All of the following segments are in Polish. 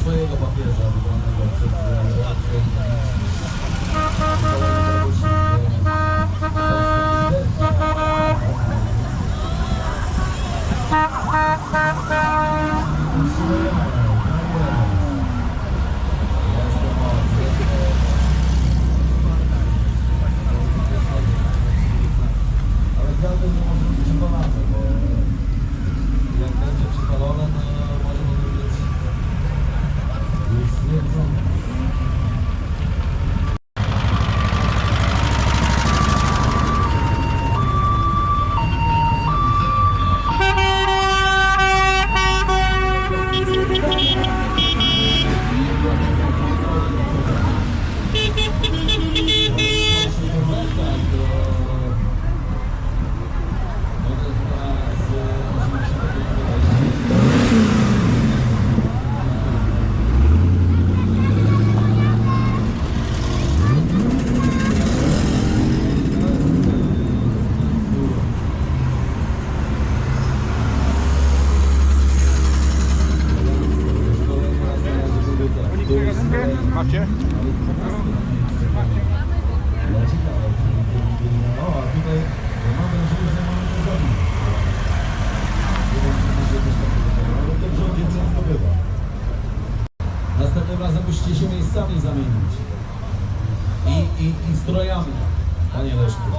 swojego papieża wybranego przez e, reakcją Ale gwiazdy nie może być przypalane, bo jak będzie przypalone, to może nie być już stwierdzone. Macie? O, a tutaj mam nadzieję, że mamy to zrobić. Nie wiem, czy będzie coś takiego. Ale to w rządzie często bywa. Następnym razem musicie się miejscami zamienić. I, i, i strojami, panie Leszku.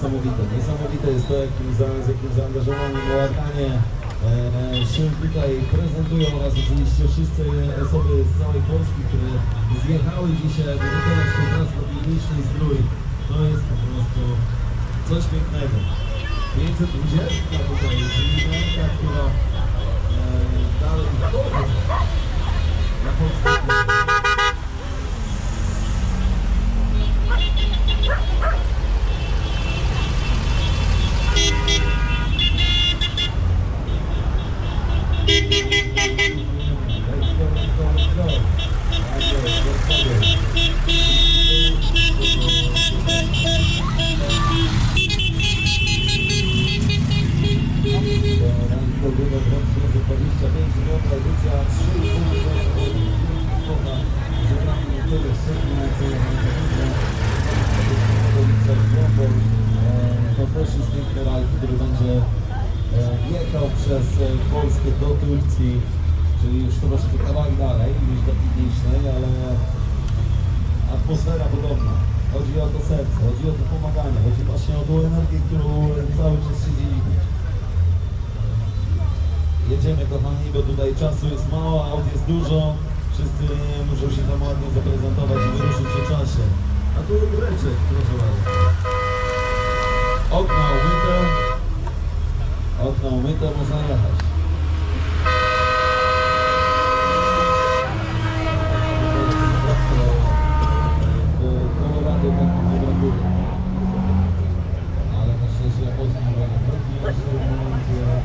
Niesamowite, niesamowite jest to, jakim, za, z jakim zaangażowaniem Łatanie e, się tutaj prezentują oraz oczywiście wszyscy osoby z całej Polski, które zjechały dzisiaj, aby wykonać ten transportowniczny strój. To jest po prostu coś pięknego. 520 tutaj, czyli ręka, która e, dalej na polską 2025, nową edycja 3,5 kwota zebranie niektórych szczególnie co ulica Głąbą. To też jest piękny raj, który będzie e, jechał przez e, Polskę do Turcji, czyli już troszkę kawałek dalej niż do Piwnicznej, ale atmosfera podobna. Chodzi o to serce, chodzi o to pomaganie, chodzi właśnie o tą energię, którą cały czas się dzielimy. Jedziemy kochani, bo tutaj czasu jest mało, aut jest dużo. Wszyscy muszą się tam ładnie zaprezentować i wyruszyć się czasie. A tu ryczek, proszę bardzo. Okna umyte. Okna umyte, można jechać. W Colorado takich nie brakuje. Ale na szczęście ja poznam również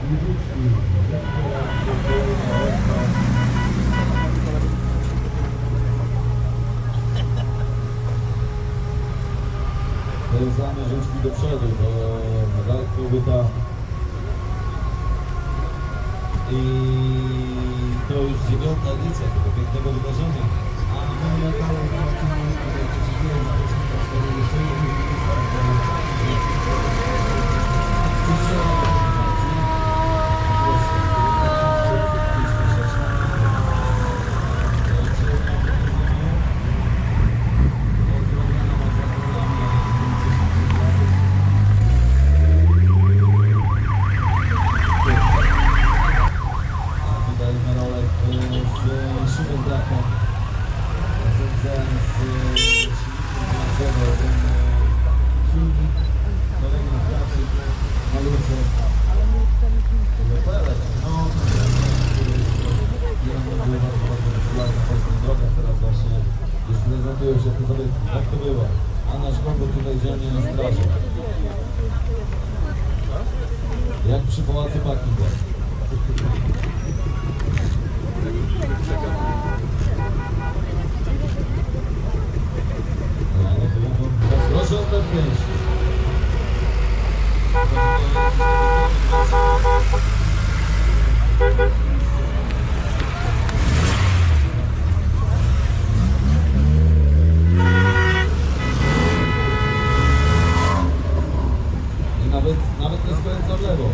Iwiczki. Zamy rzuczki do przodu, bo daleko byta i to już dziewiąta edycja tego pięknego wydarzenia. A my lokale zobaczymy, prezentują się te zabytki. Tak to było. A nasz Gogo tutaj dzielnie na straży. Jak przy Pałacu Buckingham. Proszę o terpienie. Nawet, nie skręca w lewo.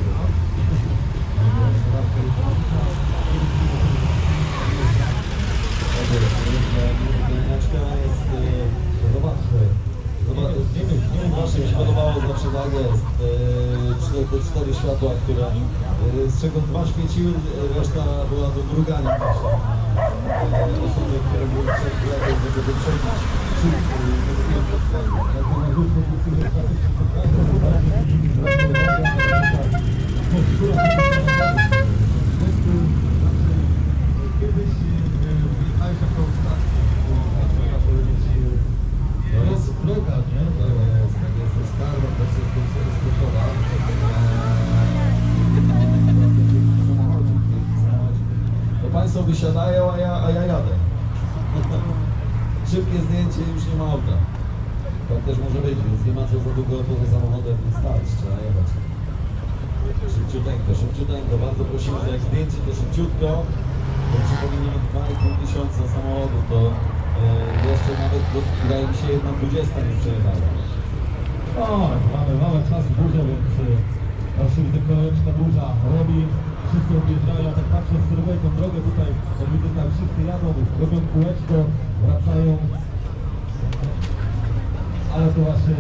Dobra, jest, zobaczmy. Dobra, w nim właśnie mi się podobało zawsze nagle te cztery światła, które, z czego dwa świeciły, reszta była do mrugania właśnie. Yy, osoby, które były przed żeby wyprzedzić Wysiadają, a ja, a ja jadę. Szybkie zdjęcie, już nie ma auta. Tak też może być, więc nie ma co za długo poza samochodem stać, trzeba jechać. Szybciuteńko, szybciuteńko, bardzo prosimy, że jak zdjęcie to szybciutko, bo przypomnijmy 2,5 tysiąca samochodów, to e, jeszcze nawet, do, wydaje mi się, jedna dwudziesta nie przejechała. O, mamy, mamy czas burza, więc oczywiście kolejeczka burza robi, wszyscy odjeżdżają, tak patrzę z tą drogę tutaj, widzę tam wszyscy jadą, robią kółeczko, wracają, ale to właśnie